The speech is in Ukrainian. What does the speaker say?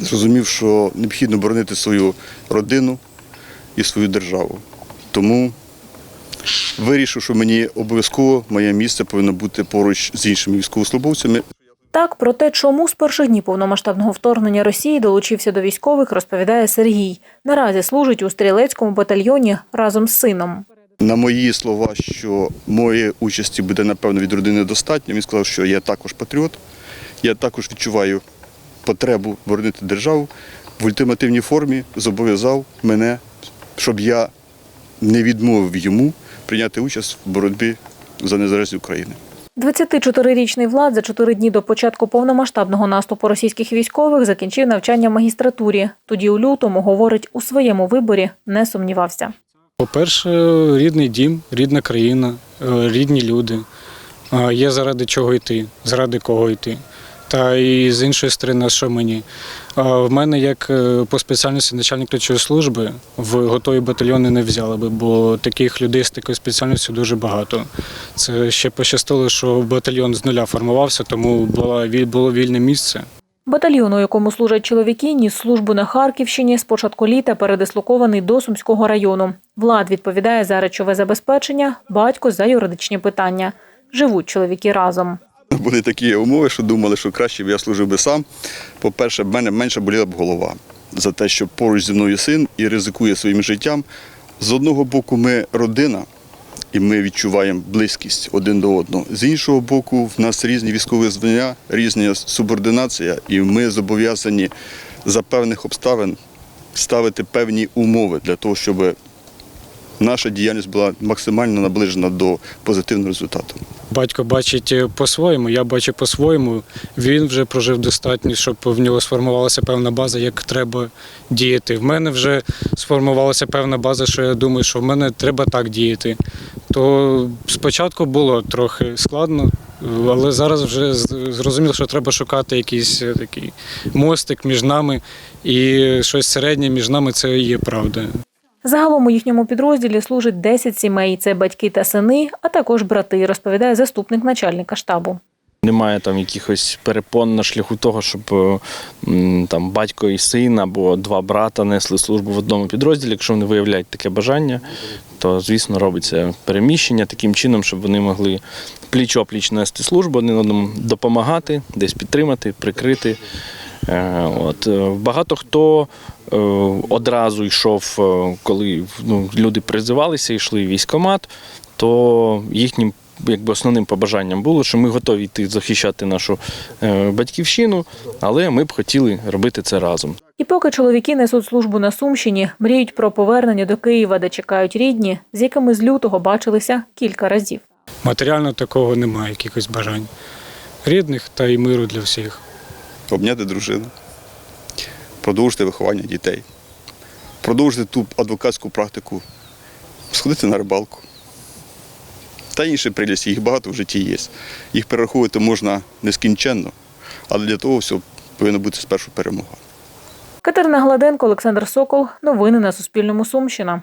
зрозумів, що необхідно боронити свою родину і свою державу. Тому вирішив, що мені обов'язково моє місце повинно бути поруч з іншими військовослужбовцями. Так, про те, чому з перших днів повномасштабного вторгнення Росії долучився до військових, розповідає Сергій. Наразі служить у стрілецькому батальйоні разом з сином. На мої слова, що моєї участі буде, напевно, від родини достатньо. Він сказав, що я також патріот, я також відчуваю потребу боронити державу. В ультимативній формі зобов'язав мене, щоб я не відмовив йому прийняти участь в боротьбі за незалежність України. 24-річний Влад за чотири дні до початку повномасштабного наступу російських військових закінчив навчання в магістратурі. Тоді у лютому, говорить, у своєму виборі не сумнівався. По-перше, рідний дім, рідна країна, е, рідні люди. Є заради чого йти, заради кого йти. Та і з іншої сторони, що мені? В мене, як е, по спеціальності начальник ключової служби, в готові батальйони не взяли би, бо таких людей з такою спеціальністю дуже багато. Це ще пощастило, що батальйон з нуля формувався, тому було вільне місце. Батальйон, у якому служать чоловіки, ніс службу на Харківщині з початку літа передислокований до Сумського району. Влад відповідає за речове забезпечення, батько за юридичні питання. Живуть чоловіки разом. Були такі умови, що думали, що краще б я служив би сам. По-перше, в мене менше боліла б голова за те, що поруч зі мною син і ризикує своїм життям. З одного боку, ми родина, і ми відчуваємо близькість один до одного. З іншого боку, в нас різні військові звання, різна субординація, і ми зобов'язані за певних обставин ставити певні умови для того, щоб наша діяльність була максимально наближена до позитивного результату. Батько бачить е, по-своєму, я бачу по-своєму. Він вже прожив достатньо, щоб в нього сформувалася певна база, як треба діяти. В мене вже сформувалася певна база, що я думаю, що в мене треба так діяти. То спочатку було трохи складно, але зараз вже зрозуміло, що треба шукати якийсь е, такий мостик між нами і щось середнє між нами це і є правда. Загалом у їхньому підрозділі служить 10 сімей. Це батьки та сини, а також брати, розповідає заступник начальника штабу. Немає там якихось перепон на шляху того, щоб е, там батько і син або два брата несли службу в одному підрозділі. Якщо вони виявляють таке бажання, то звісно робиться переміщення таким чином, щоб вони могли пліч-опліч нести службу, один одному допомагати, десь підтримати, прикрити. Е, От е, багато хто одразу йшов, е, коли ну, люди призивалися, йшли в військкомат, то їхнім якби основним побажанням було, що ми готові йти захищати нашу е, батьківщину, але ми б хотіли робити це разом. І поки чоловіки несуть службу на Сумщині, мріють про повернення до Києва, де чекають рідні, з якими з лютого бачилися кілька разів. Матеріально такого немає, якихось бажань. Рідних та й миру для всіх. обняти дружину, продовжити виховання дітей, продовжити ту адвокатську практику, сходити на рибалку. Та інші прелісті, їх багато в житті є. Їх перераховувати можна нескінченно, але для того всього повинна бути спершу перемога. Катерина Гладенко, Олександр Сокол. Новини на Суспільному. Сумщина.